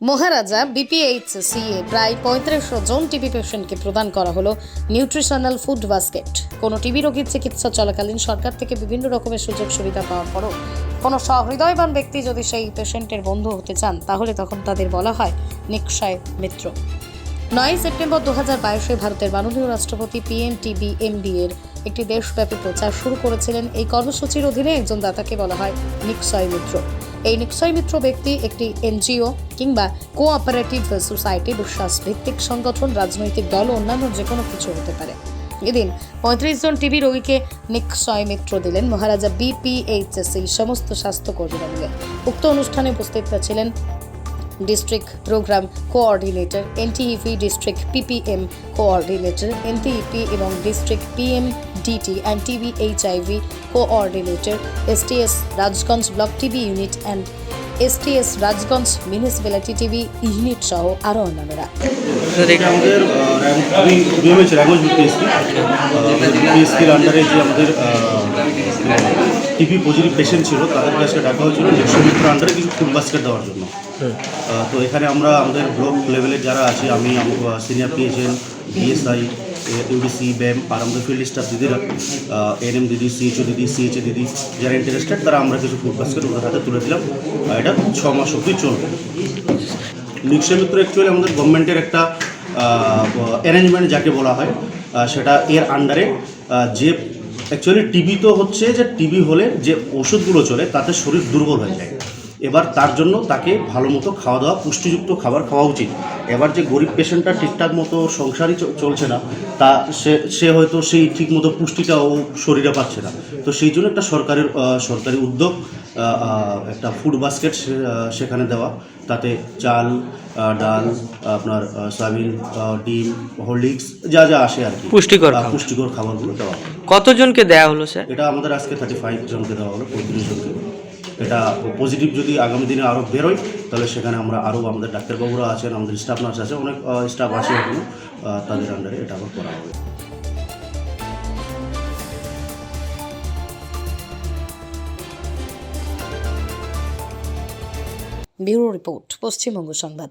মহারাজা বিপিএইচসিএ প্রায় পঁয়ত্রিশশো জন টিবি পেশেন্টকে প্রদান করা হলো নিউট্রিশনাল ফুড বাস্কেট কোনো টিবি রোগীর চিকিৎসা চলাকালীন সরকার থেকে বিভিন্ন রকমের সুযোগ সুবিধা পাওয়ার পরও কোনো সহৃদয়বান ব্যক্তি যদি সেই পেশেন্টের বন্ধু হতে চান, তাহলে তখন তাদের বলা হয় নিক্ষয় মিত্র। নয় সেপ্টেম্বর দু হাজার বাইশে ভারতের মাননীয় রাষ্ট্রপতি পিএম টিবি এর একটি দেশব্যাপী প্রচার শুরু করেছিলেন। এই কর্মসূচির অধীনে একজন দাতাকে বলা হয় নিক্ষয় মিত্র। এই নিক্ষয় মিত্র ব্যক্তি একটি এনজিও কিংবা কোঅপারেটিভ সোসাইটি বিশ্বাস ভিত্তিক সংগঠন, রাজনৈতিক দল, অন্যান্য যে কোনো কিছু হতে পারে। এদিন পঁয়ত্রিশ জন টিবি রোগীকে নিক্ষয় মিত্র দিলেন মহারাজা বিপিএইচএসসি সমস্ত স্বাস্থ্যকর্মীরা মিলে উক্ত অনুষ্ঠানে উপস্থিত ছিলেন district programme coordinator NTEP district PPM coordinator, NTEP এবং district PM DT and TB HIV coordinator STS Rajganj block TB unit and STS Rajganj municipality TB unit সহ আরও অন্যান্যরা আমাদের আমি বিএমএইচ র্যাঙ্গোজ বিপিএসপি বিপিএসপির আন্ডারে যে আমাদের টিবি পজিটিভ পেশেন্ট ছিল তাদের কাছে ডাকা হয়েছিল একশো মিত্র আন্ডারে কিছু ফুড বাস্কেট দেওয়ার জন্য। তো এখানে আমরা আমাদের ব্লক লেভেলের যারা আছি আমি সিনিয়র পিএইচএন বিএসআই ইউডিসি ব্যাম আর আমাদের ফিল্ড স্টাফ দিদিরা এনএম দিদি সিএইচও দিদি সিএইচএ দিদি, যারা ইন্টারেস্টেড তারা আমরা কিছু ফুড বাস্কেট ওদের হাতে তুলে দিলাম। এটা ছ মাস অবধি চলবে। নিশ্চয় মিত্র অ্যাকচুয়ালি আমাদের গভর্নমেন্টের একটা অ্যারেঞ্জমেন্ট যাকে বলা হয় সেটা এর আন্ডারে যে অ্যাকচুয়ালি টিবি তো হচ্ছে যে টিবি হলে যে ওষুধগুলো চলে, তাতে শরীর দুর্বল হয়ে যায়। এবার তার জন্য তাকে ভালো মতো খাওয়া দাওয়া পুষ্টিযুক্ত খাবার খাওয়া উচিত। এবার যে গরিব পেশেন্টটা ঠিকঠাক মতো সংসারই চলছে না তা সে সে হয়তো সেই ঠিক মতো পুষ্টিটাও শরীরে পাচ্ছে না। তো সেই জন্য একটা সরকারের সরকারি উদ্যোগ একটা ফুড বাস্কেট সেখানে দেওয়া। তাতে চাল ডাল আপনার সয়াবিন ডিম হরলিক্স যা যা আসে আর কি। পুষ্টিকর পুষ্টিকর খাবারগুলো দেওয়া কতজনকে দেওয়া হলো স্যার? এটা আমাদের আজকে থার্টি ফাইভ জনকে দেওয়া হলো পঁয়ত্রিশ জনকে। এটা পজিটিভ যদি আগামী দিনে আরও বেরোয়, তাহলে সেখানে আমরা আরও আমাদের ডাক্তারবাবুরা আছেন, আমাদের স্টাফ নার্স আছে, অনেক স্টাফ আছে এখনও তাদের আন্ডারে এটা আবার করা হবে। ব্যুরো রিপোর্ট, পশ্চিমবঙ্গ সংবাদ।